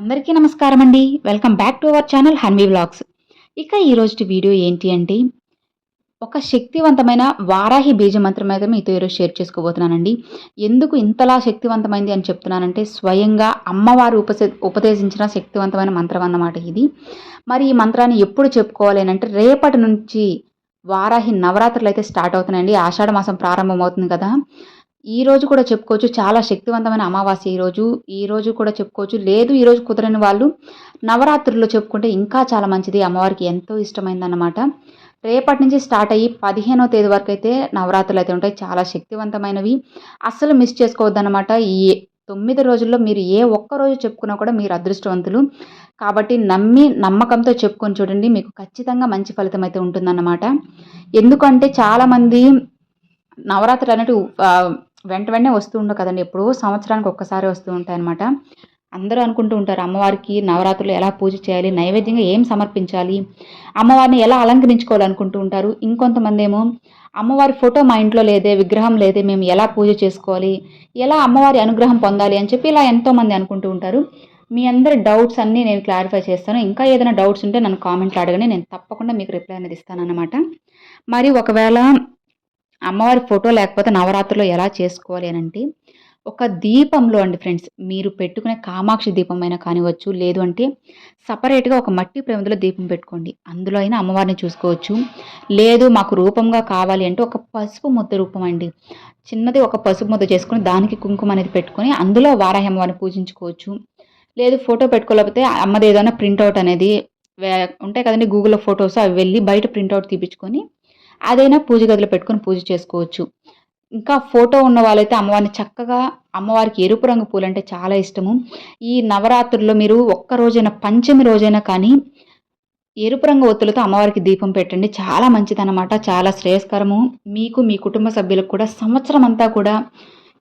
అందరికీ నమస్కారం అండి welcome back to our channel Hanvi vlogs ఇక ఈరోజు వీడియో ఏంటి అంటే ఒక శక్తివంతమైన వారాహి బీజ మంత్రం అయితే మీతో ఈరోజు షేర్ చేసుకోబోతున్నానండి. ఎందుకు ఇంతలా శక్తివంతమైంది అని చెప్తున్నానంటే స్వయంగా అమ్మవారు ఉపసే ఉపదేశించిన శక్తివంతమైన మంత్రం అన్నమాట ఇది. మరి ఈ మంత్రాన్ని ఎప్పుడు చెప్పుకోవాలి అని అంటే రేపటి నుంచి వారాహి నవరాత్రులు అయితే స్టార్ట్ అవుతున్నాయండి. ఆషాఢ మాసం ప్రారంభమవుతుంది కదా. ఈ రోజు కూడా చెప్పుకోవచ్చు చాలా శక్తివంతమైన అమావాస్య ఈరోజు ఈ రోజు కూడా చెప్పుకోవచ్చు. లేదు ఈరోజు కుదరని వాళ్ళు నవరాత్రుల్లో చెప్పుకుంటే ఇంకా చాలా మంచిది. అమ్మవారికి ఎంతో ఇష్టమైందన్నమాట. రేపటి నుంచి స్టార్ట్ అయ్యి పదిహేనో తేదీ వరకు అయితే నవరాత్రులు అయితే ఉంటాయి. చాలా శక్తివంతమైనవి. అస్సలు మిస్ చేసుకోవద్దనమాట ఈ తొమ్మిది రోజుల్లో మీరు ఏ ఒక్క రోజు చెప్పుకున్నా కూడా మీరు అదృష్టవంతులు. కాబట్టి నమ్మి నమ్మకంతో చెప్పుకొని చూడండి. మీకు ఖచ్చితంగా మంచి ఫలితం అయితే ఉంటుందన్నమాట. ఎందుకంటే చాలామంది నవరాత్రులు అనేవి వెంట వెంటనే వస్తూ ఉండవు కదండి. ఎప్పుడో సంవత్సరానికి ఒక్కసారి వస్తూ ఉంటాయి అనమాట అందరూ అనుకుంటూ ఉంటారు అమ్మవారికి నవరాత్రులు ఎలా పూజ చేయాలి నైవేద్యంగా ఏం సమర్పించాలి అమ్మవారిని ఎలా అలంకరించుకోవాలి అనుకుంటూ ఉంటారు. ఇంకొంతమంది ఏమో అమ్మవారి ఫోటో మా ఇంట్లో లేదే విగ్రహం లేదే మేము ఎలా పూజ చేసుకోవాలి ఎలా అమ్మవారి అనుగ్రహం పొందాలి అని చెప్పి ఇలా ఎంతోమంది అనుకుంటూ ఉంటారు. మీ అందరి డౌట్స్ అన్నీ నేను క్లారిఫై చేస్తాను. ఇంకా ఏదైనా డౌట్స్ ఉంటే నన్ను కామెంట్లు అడగని నేను తప్పకుండా మీకు రిప్లై అనేది ఇస్తాను అనమాట మరి ఒకవేళ అమ్మవారి ఫోటో లేకపోతే నవరాత్రిలో ఎలా చేసుకోవాలి అని అంటే ఒక దీపంలో అండి ఫ్రెండ్స్ మీరు పెట్టుకునే కామాక్షి దీపమైనా కానివచ్చు లేదు అంటే సపరేట్గా ఒక మట్టి ప్రేమలో దీపం పెట్టుకోండి. అందులో అయినా అమ్మవారిని చూసుకోవచ్చు. లేదు మాకు రూపంగా కావాలి అంటే ఒక పసుపు ముద్ద రూపం అండి. చిన్నది ఒక పసుపు ముద్ద చేసుకుని దానికి కుంకుమ అనేది పెట్టుకొని అందులో వారాహి అమ్మవారిని పూజించుకోవచ్చు. లేదు ఫోటో పెట్టుకోలేకపోతే అమ్మది ఏదైనా ప్రింట్అవుట్ అనేది ఉంటాయి కదండి గూగుల్లో ఫొటోస్ అవి వెళ్ళి బయట ప్రింట్అవుట్ తీపించుకొని అదైనా పూజ గదిలో పెట్టుకొని పూజ చేసుకోవచ్చు. ఇంకా ఫోటో ఉన్న వాళ్ళైతే అమ్మవారిని చక్కగా అమ్మవారికి ఎరుపు రంగు పూలు అంటే చాలా ఇష్టము. ఈ నవరాత్రుల్లో మీరు ఒక్క రోజైనా పంచమి రోజైనా కానీ ఎరుపు రంగు ఒత్తులతో అమ్మవారికి దీపం పెట్టండి. చాలా మంచిదన్నమాట చాలా శ్రేయస్కరము. మీకు మీ కుటుంబ సభ్యులకు కూడా సంవత్సరం అంతా కూడా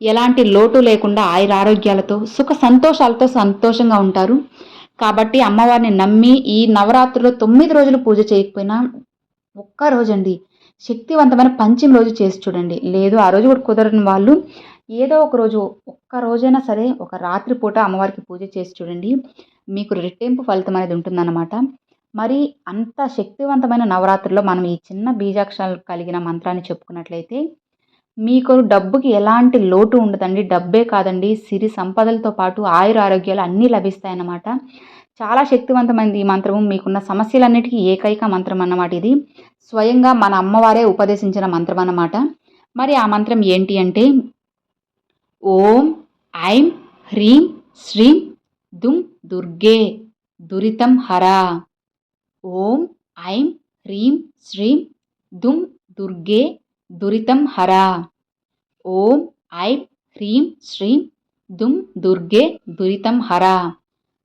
ఎలాంటి లోటు లేకుండా ఆయుర ఆరోగ్యాలతో సుఖ సంతోషాలతో సంతోషంగా ఉంటారు. కాబట్టి అమ్మవారిని నమ్మి ఈ నవరాత్రుల్లో తొమ్మిది రోజులు పూజ చేయకపోయినా ఒక్క రోజండి శక్తివంతమైన పంచమి రోజు చేసి చూడండి. లేదు ఆ రోజు కూడా కుదరని వాళ్ళు ఏదో ఒక రోజు ఒక్క రోజైనా సరే ఒక రాత్రి పూట అమ్మవారికి పూజ చేసి చూడండి. మీకు రెట్టింపు ఫలితం అనేది ఉంటుందన్నమాట. మరి అంత శక్తివంతమైన నవరాత్రిలో మనం ఈ చిన్న బీజాక్షరాలు కలిగిన మంత్రాన్ని చెప్పుకున్నట్లయితే మీకు డబ్బుకి ఎలాంటి లోటు ఉండదండి. డబ్బే కాదండి. సిరి సంపదలతో పాటు ఆయుర ఆరోగ్యాలు అన్నీ లభిస్తాయన్నమాట. చాలా శక్తివంతమైనది ఈ మంత్రము. మీకున్న సమస్యలన్నిటికీ ఏకైక మంత్రం అన్నమాట ఇది. స్వయంగా మన అమ్మవారే ఉపదేశించిన మంత్రం అన్నమాట మరి ఆ మంత్రం ఏంటి అంటే ఓం ఐం హ్రీం శ్రీం దుం దుర్గే దురితం హరా. ఓం ఐం హ్రీం శ్రీం దుం దుర్గే దురితం హరా. ఓం ఐం హ్రీం శ్రీం దుం దుర్గే దురితం హరా.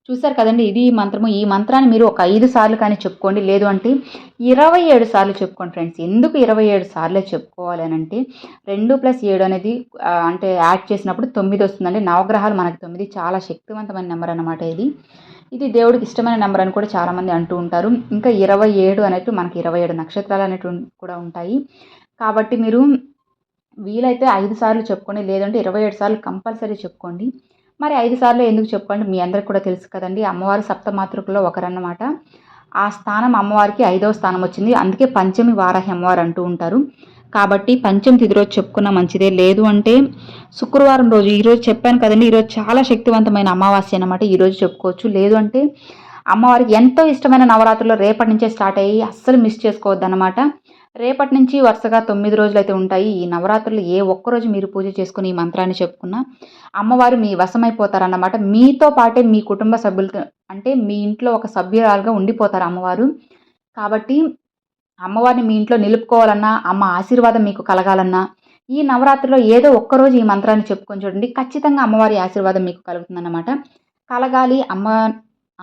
చూసారు కదండి ఇది మంత్రము. ఈ మంత్రాన్ని మీరు ఒక ఐదు సార్లు కానీ చెప్పుకోండి. లేదు అంటే ఇరవై ఏడు సార్లు చెప్పుకోండి ఫ్రెండ్స్. ఎందుకు ఇరవై ఏడు సార్లే చెప్పుకోవాలి అని అంటే రెండు ప్లస్ ఏడు అనేది అంటే యాడ్ చేసినప్పుడు తొమ్మిది వస్తుందండి. నవగ్రహాలు మనకి తొమ్మిది. చాలా శక్తివంతమైన నెంబర్ అనమాట ఇది. ఇది దేవుడికి ఇష్టమైన నెంబర్ అని కూడా చాలామంది అంటూ ఉంటారు. ఇంకా ఇరవై ఏడు అనేవి మనకి ఇరవై ఏడు నక్షత్రాలు అనేటువంటి కూడా ఉంటాయి. కాబట్టి మీరు వీలైతే ఐదు సార్లు చెప్పుకోండి. లేదంటే ఇరవై ఏడు సార్లు కంపల్సరీ చెప్పుకోండి. మరి ఐదు సార్లు ఎందుకు చెప్పండి మీ అందరికి కూడా తెలుసు కదండి. అమ్మవారు సప్తమాతృకుల్లో ఒకరన్నమాట. ఆ స్థానం అమ్మవారికి ఐదవ స్థానం వచ్చింది. అందుకే పంచమి వారాహి అమ్మవారు అంటూ ఉంటారు. కాబట్టి పంచమి తిథి రోజు చెప్పుకున్న మంచిదే. లేదు అంటే శుక్రవారం రోజు ఈరోజు చెప్పాను కదండి ఈరోజు చాలా శక్తివంతమైన అమావాస్య అనమాట ఈరోజు చెప్పుకోవచ్చు. లేదు అంటే అమ్మవారికి ఎంతో ఇష్టమైన నవరాత్రులు రేపటి నుంచే స్టార్ట్ అయ్యి అస్సలు మిస్ చేసుకోవద్దు అనమాట రేపటి నుంచి వరుసగా తొమ్మిది రోజులు అయితే ఉంటాయి. ఈ నవరాత్రులు ఏ ఒక్కరోజు మీరు పూజ చేసుకుని ఈ మంత్రాన్ని చెప్పుకున్నా అమ్మవారు మీ వశమైపోతారన్నమాట. మీతో పాటే మీ కుటుంబ సభ్యులతో అంటే మీ ఇంట్లో ఒక సభ్యురాలుగా ఉండిపోతారు అమ్మవారు. కాబట్టి అమ్మవారిని మీ ఇంట్లో నిలుపుకోవాలన్నా అమ్మ ఆశీర్వాదం మీకు కలగాలన్నా ఈ నవరాత్రిలో ఏదో ఒక్కరోజు ఈ మంత్రాన్ని చెప్పుకొని చూడండి. ఖచ్చితంగా అమ్మవారి ఆశీర్వాదం మీకు కలుగుతుందన్నమాట. కలగాలి అమ్మ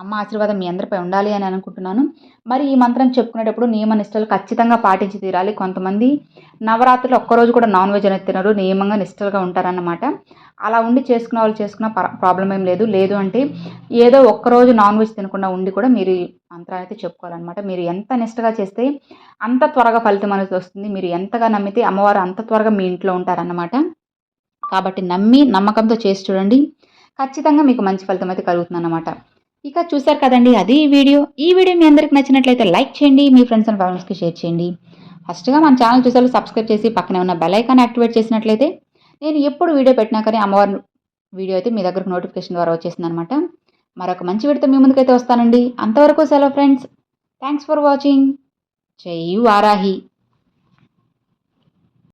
అమ్మ ఆశీర్వాదం మీ అందరిపై ఉండాలి అని అనుకుంటున్నాను. మరి ఈ మంత్రం చెప్పుకునేటప్పుడు నియమ నిష్టలు ఖచ్చితంగా పాటించి తీరాలి. కొంతమంది నవరాత్రులు ఒక్కరోజు కూడా నాన్ వెజ్ అనేది తినరు. నియమంగా నిష్టలుగా ఉంటారన్నమాట. అలా ఉండి చేసుకున్న వాళ్ళు చేసుకున్న ప్రాబ్లం ఏం లేదు. లేదు అంటే ఏదో ఒక్కరోజు నాన్ వెజ్ తినకుండా ఉండి కూడా మీరు మంత్రాన్ని అయితే చెప్పుకోవాలన్నమాట. మీరు ఎంత నిష్టగా చేస్తే అంత త్వరగా ఫలితం అనేది వస్తుంది. మీరు ఎంతగా నమ్మితే అమ్మవారు అంత త్వరగా మీ ఇంట్లో ఉంటారన్నమాట. కాబట్టి నమ్మి నమ్మకంతో చేసి చూడండి. ఖచ్చితంగా మీకు మంచి ఫలితం అయితే కలుగుతుంది అన్నమాట ఇక చూసారు కదండి అది ఈ వీడియో. ఈ వీడియో మీ అందరికి నచ్చినట్లయితే లైక్ చేయండి మీ ఫ్రెండ్స్ అండ్ ఫ్యామిలీస్కి షేర్ చేయండి. ఫస్ట్గా మన ఛానల్ చూసారు సబ్స్క్రైబ్ చేసి పక్కనే ఉన్న బెల్ ఐకాన్ యాక్టివేట్ చేసినట్లయితే నేను ఎప్పుడు వీడియో పెట్టినా కానీ అమ్మవారి వీడియో అయితే మీ దగ్గరకు నోటిఫికేషన్ ద్వారా వచ్చేసింది అనమాట మరొక మంచి వీడితో మీ ముందుకైతే వస్తానండి. అంతవరకు సెలవు ఫ్రెండ్స్ థ్యాంక్స్ ఫర్ వాచింగ్ జై వారాహి